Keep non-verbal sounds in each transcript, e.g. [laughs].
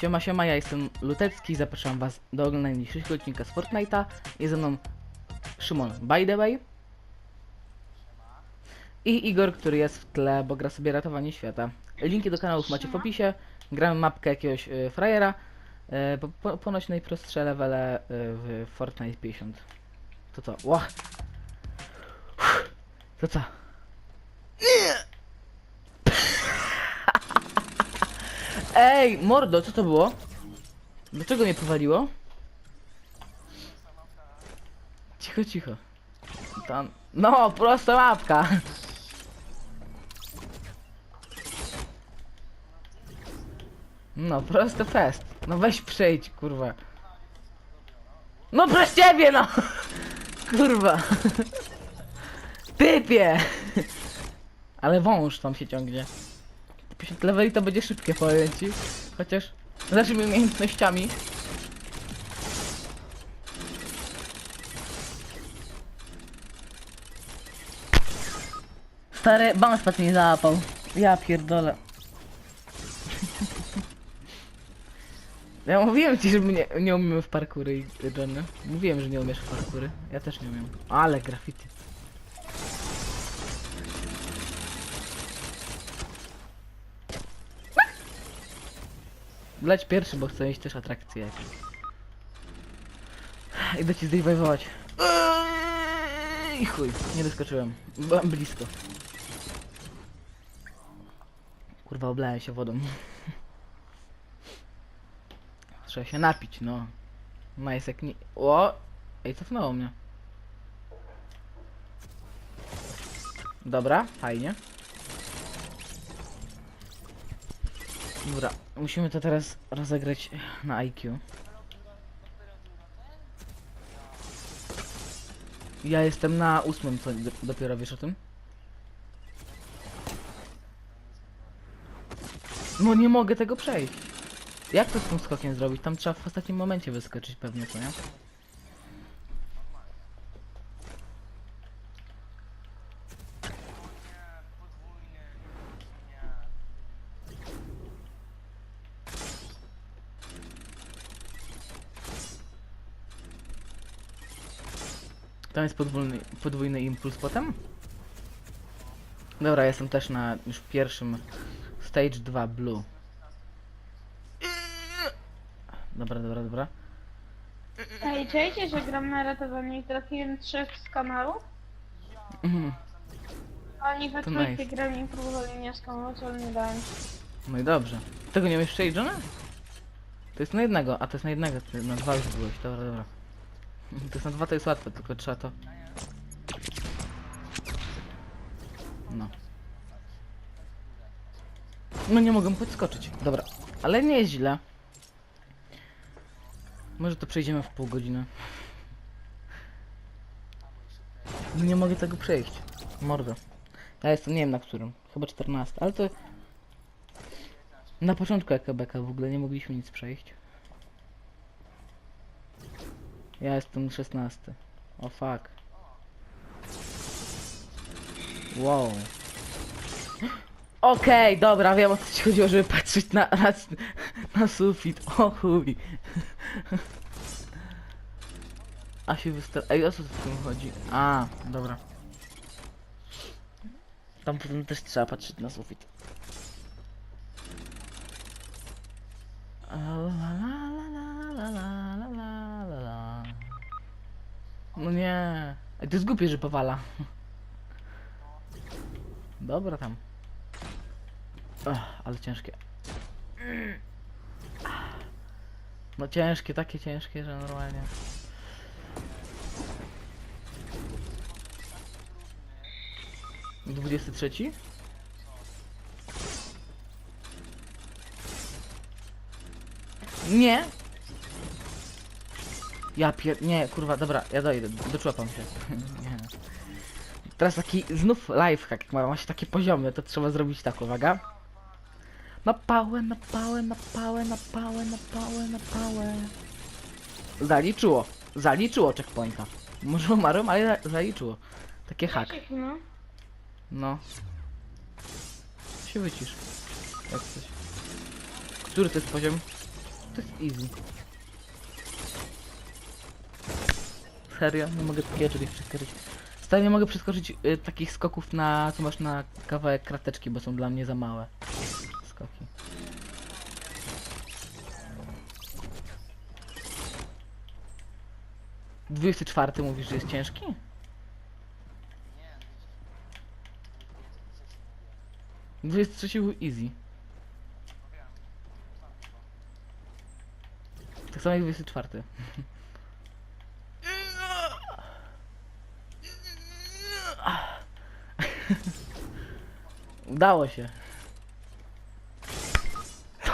Siema, siema, ja jestem Lutecki, zapraszam was do oglądania dzisiejszego odcinka z Fortnite'a. Jest ze mną Szymon, by the way. I Igor, który jest w tle, bo gra sobie ratowanie świata. Linki do kanałów macie w opisie. Gramy mapkę jakiegoś y, frajera. Y, po, po, ponoć najprostsze levele y, w Fortnite 50. To co? Ła! To co? Ej, mordo, co to było? Dlaczego mnie powaliło? Cicho, cicho. Tam. No, prosta mapka. No, prosty fest. No weź przejdź, kurwa. No przez ciebie, no! [laughs] Kurwa. Typie! [laughs] Ale wąż tam się ciągnie. 50 leveli to będzie szybkie, powiem ci. Chociaż z naszymi umiejętnościami. Stary, bamspat mnie załapał. Ja pierdolę. Ja mówiłem ci, że nie, nie umiemy w parkury, Johnny. Mówiłem, że nie umiesz w parkury. Ja też nie umiem. Ale graffiti. Leć pierwszy, bo chcę mieć też atrakcję jakieś. Idę ci zdejmować. I chuj, nie doskoczyłem. Byłem blisko. Kurwa, oblałem się wodą. [laughs] Trzeba się napić, no. Majsek nie... O! Ej, cofnęło mnie. Dobra, fajnie. Dobra, musimy to teraz rozegrać na IQ. Ja jestem na ósmym, co do- dopiero wiesz o tym? No nie mogę tego przejść. Jak to z tym skokiem zrobić? Tam trzeba w ostatnim momencie wyskoczyć pewnie, co nie? Tam jest podwójny, podwójny impuls potem? Dobra, jestem też na już pierwszym stage 2 blue. Dobra, dobra, dobra. Ej, czujecie, że gram na ratowanie i trafiłem trzech z kanału? Mhm. A oni we To trójkę nice. grali i próbowali mnie skamować, ale nie dałem. No i dobrze. Tego nie umiesz przejść, Johna? To jest na jednego, a to jest na jednego, ty na dwa już byłeś, dobra, dobra. To na dwa, to jest łatwe, tylko trzeba to... No. No nie mogę podskoczyć, dobra. Ale nie jest źle. Może to przejdziemy w pół godziny. No nie mogę tego przejść. Mordo. Ja jestem, nie wiem na którym. Chyba 14, ale to... Na początku jak w ogóle nie mogliśmy nic przejść. Ja jestem 16. O fuck. Wow. [gasps] Okej, dobra, wiem o co ci chodziło, żeby patrzeć na, na, na sufit. O chuj. [laughs] A się wysta... Ej, o co w tym chodzi? A, dobra. Tam potem też trzeba patrzeć na sufit. La la la la la la la la. No nie. Ej, to jest głupie, że powala. Dobra tam. Ach, ale ciężkie. No ciężkie, takie ciężkie, że normalnie. Dwudziesty trzeci? Nie. Ja pier... Nie, kurwa, dobra, ja dojdę, doczłapam się. [laughs] Teraz taki znów lifehack, jak ma, się takie poziomy, to trzeba zrobić tak, uwaga. Na pałę, na pałę, na pałę, na pałę, na pałę, na pałę. Zaliczyło, zaliczyło checkpointa. Może umarłem, ale za- zaliczyło. Takie hack. No. No. Się wycisz. Jak coś. Który to jest poziom? To jest easy. Serio? Nie mogę takiego przeskoczyć. Stary, nie mogę przeskoczyć y, takich skoków na... co masz na kawałek krateczki, bo są dla mnie za małe. Skoki. Dwudziesty czwarty mówisz, że jest ciężki? Dwudziesty trzeci był easy. Tak samo jak 24. [laughs] Udało się.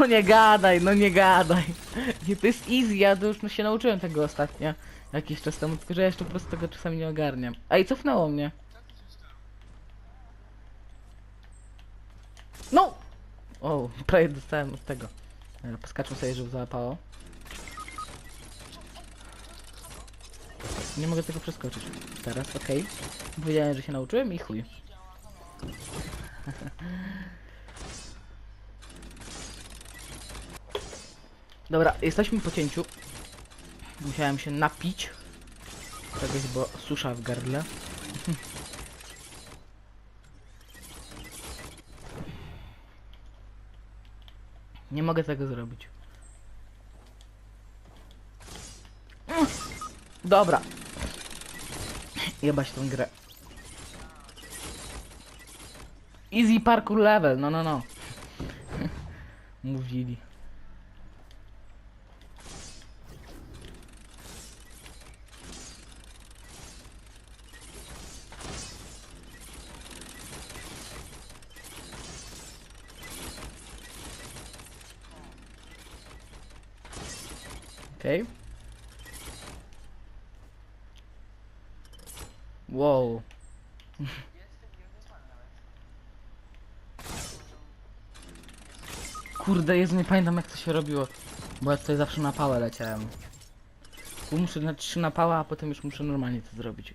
No nie gadaj, no nie gadaj. Nie, to jest easy, ja już się nauczyłem tego ostatnio. Jakiś czas temu, tylko że ja jeszcze po prostu tego czasami nie ogarniam. Ej, cofnęło mnie. No! O, prawie dostałem od tego. Poskaczmy sobie, żeby załapało. Nie mogę tego przeskoczyć. Teraz, okej. Powiedziałem, że się nauczyłem i chuj. Dobra, jesteśmy po cięciu. Musiałem się napić. Czegoś, bo susza w gardle. Nie mogę tego zrobić. Dobra. Jebać tą grę. Easy parkour level, no no no. Mówili. Okej. Okay. Wow. [laughs] Kurde, Jezu, nie pamiętam jak to się robiło. Bo ja tutaj zawsze na pałę leciałem. Tu muszę na trzy na pałę, a potem już muszę normalnie to zrobić.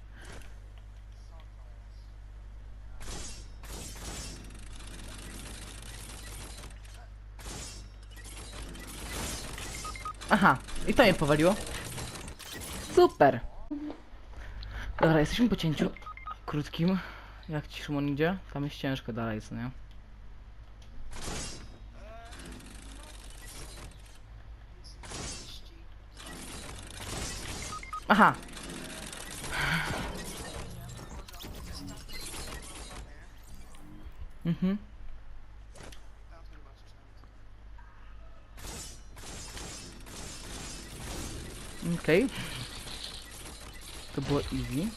Aha, i to mnie powaliło. Super. Dobra, jesteśmy po cięciu krótkim. Jak ci Szymon idzie? Tam jest ciężko dalej, co nie? Aha. Mhm. Okej. To było easy.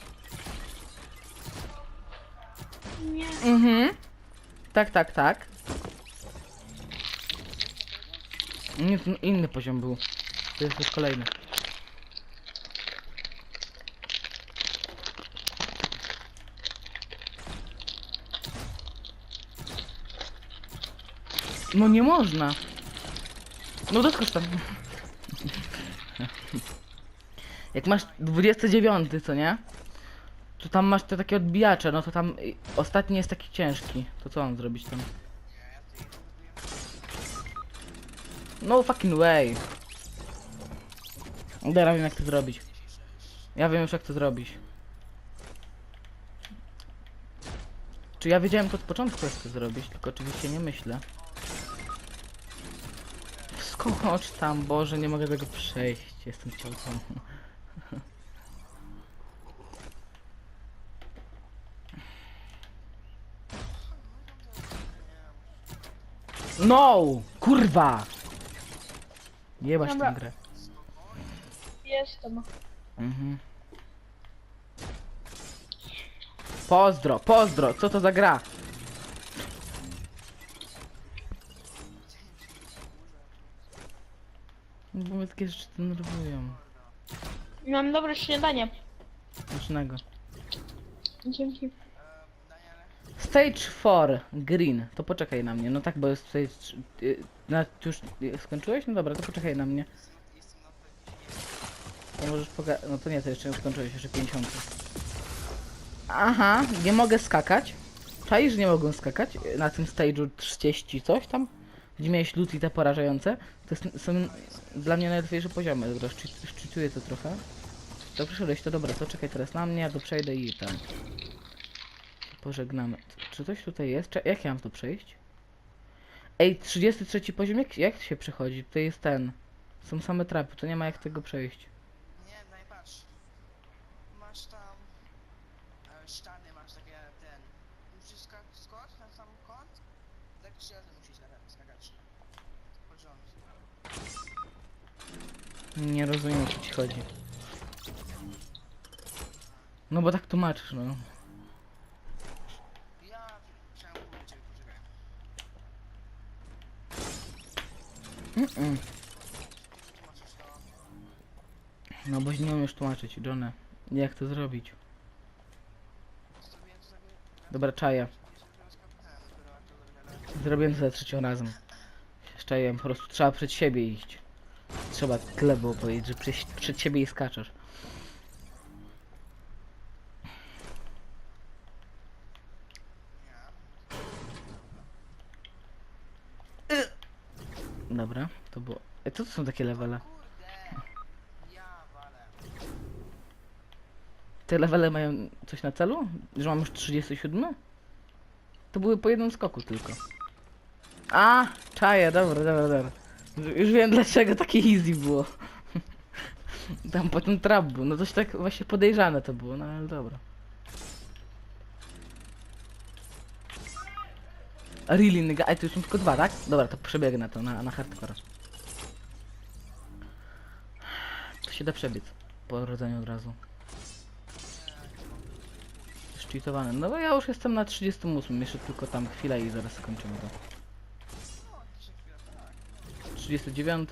Nie. Mhm. Tak, tak, tak. Nie, to inny poziom był. To jest już kolejny. No nie można. No doskocz tam. Jak masz 29, co nie? To tam masz te takie odbijacze, no to tam ostatni jest taki ciężki. To co mam zrobić tam? No fucking way. Dobra, wiem jak to zrobić. Ja wiem już jak to zrobić. Czy ja wiedziałem to od początku jak to zrobić, tylko oczywiście nie myślę. Skocz tam, Boże, nie mogę tego przejść. Jestem ciałkiem. No! Kurwa! Jebać tę Dobra. grę. Jestem. Mhm. Pozdro, pozdro, co to za gra? Bo mnie takie rzeczy denerwują. Mam dobre śniadanie. Różnego. Dzięki. Stage 4, green. To poczekaj na mnie. No tak, bo jest tutaj... y, Na, ty już y, skończyłeś? No dobra, to poczekaj na mnie. To możesz poga... No to nie, to jeszcze nie skończyłeś, jeszcze 50. Aha, nie mogę skakać. Czaisz, że nie mogę skakać? Na tym stage'u 30 coś tam? Gdzie miałeś loot i te porażające, to są dla mnie najłatwiejsze poziomy. Dobra, szczy- szczytuję to trochę. To przyszedłeś, to dobra, to czekaj teraz na mnie, ja to przejdę i tam. Pożegnamy. Czy coś tutaj jest? Cze- jak ja mam to przejść? Ej, 33 poziom, jak, jak się przechodzi? To jest ten. Są same trapy, to nie ma jak tego przejść. Nie, no i patrz. Masz tam e, ściany, masz takie ten. Musisz skocz na sam kąt. Tak trzy razy musisz skakać. Poziom. Nie rozumiem o co ci chodzi. No bo tak tłumaczysz, no. Ja chciałem powiedzieć, poczekaj. Mm-mm. Tłumaczysz to. No bo nie umiesz tłumaczyć, Johnny. Jak to zrobić? Zrobiłem to sobie. Dobra, czaję. Jeszcze zrobiłem z kapitanem, dopiero jak to Zrobiłem to za trzecią razem. Z czajem, po prostu trzeba przed siebie iść. Trzeba tyle było powiedzieć, że przed, przed siebie i skaczesz. Dobra, to było... Ej, co to są takie levele? Te levele mają coś na celu? Że mam już 37? To były po jednym skoku tylko. A, czaję, dobra, dobra, dobra. Już wiem dlaczego takie easy było. [laughs] Tam potem trap był, no coś tak właśnie podejrzane to było, no ale dobra. Really nigga, a już są tylko dwa, tak? Dobra, to przebiegnę to na, na hardcore. To się da przebiec po rodzeniu od razu. Szczytowane. No bo ja już jestem na 38, jeszcze tylko tam chwila i zaraz skończymy to. No, jeszcze chwilę, tak. 39.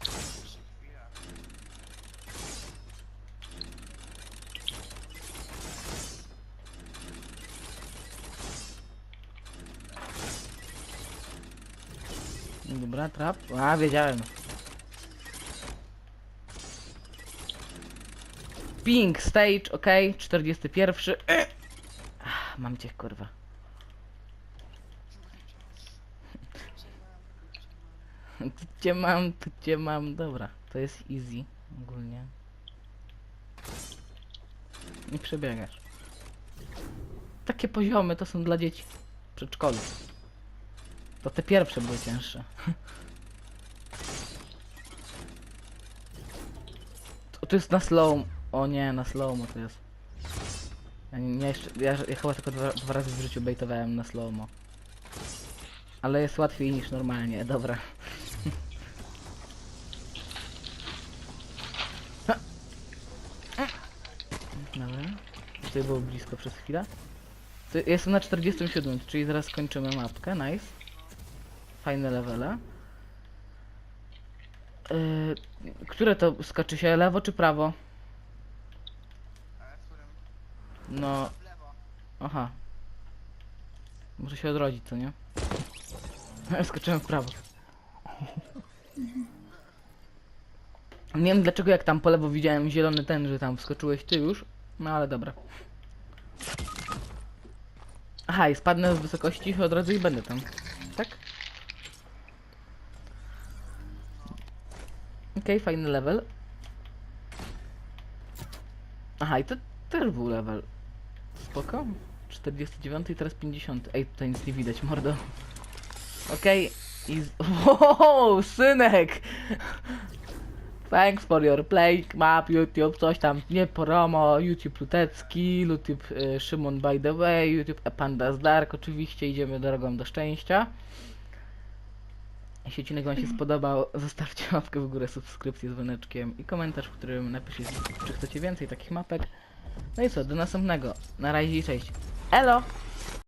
Jeszcze chwila. Dobra, trap. A, wiedziałem. Ping, stage, ok, 41. E! Ach, mam cię, kurwa. Tu cię mam, tu cię mam, dobra. To jest easy, ogólnie. Nie przebiegasz. Takie poziomy to są dla dzieci w przedszkolu. To te pierwsze były cięższe. [laughs] To, to jest na slow. O nie, na slow to jest. Ja, nie, jeszcze, ja, ja chyba tylko dwa, dwa razy w życiu baitowałem na slow -mo. Ale jest łatwiej niż normalnie, dobra. Dobra. Tutaj było blisko przez chwilę. Jestem na 47, czyli zaraz skończymy mapkę, nice. Fajne levele. Yy, które to skoczy się, lewo czy prawo? No, aha. Muszę się odrodzić, co nie? [laughs] Skoczyłem w prawo. Nie wiem dlaczego jak tam po lewo widziałem zielony ten, że tam wskoczyłeś ty już. No ale dobra. Aha, i spadnę z wysokości, się odrodzę i będę tam. Tak? Okej, fajny level. Aha, i to też był level. Spoko. 49 i teraz 50. Ej, tutaj nic nie widać, mordo. Okej. i z... [laughs] Wow, synek! Thanks for your play, map, YouTube, coś tam, nie promo, YouTube Lutecki, YouTube y, Szymon by the way, YouTube Pandas Dark, oczywiście idziemy drogą do szczęścia. Jeśli odcinek wam się spodobał, zostawcie łapkę w górę, subskrypcję z dzwoneczkiem i komentarz, w którym napiszecie, czy chcecie więcej takich mapek. No i co, do następnego. Na razie i cześć. Elo!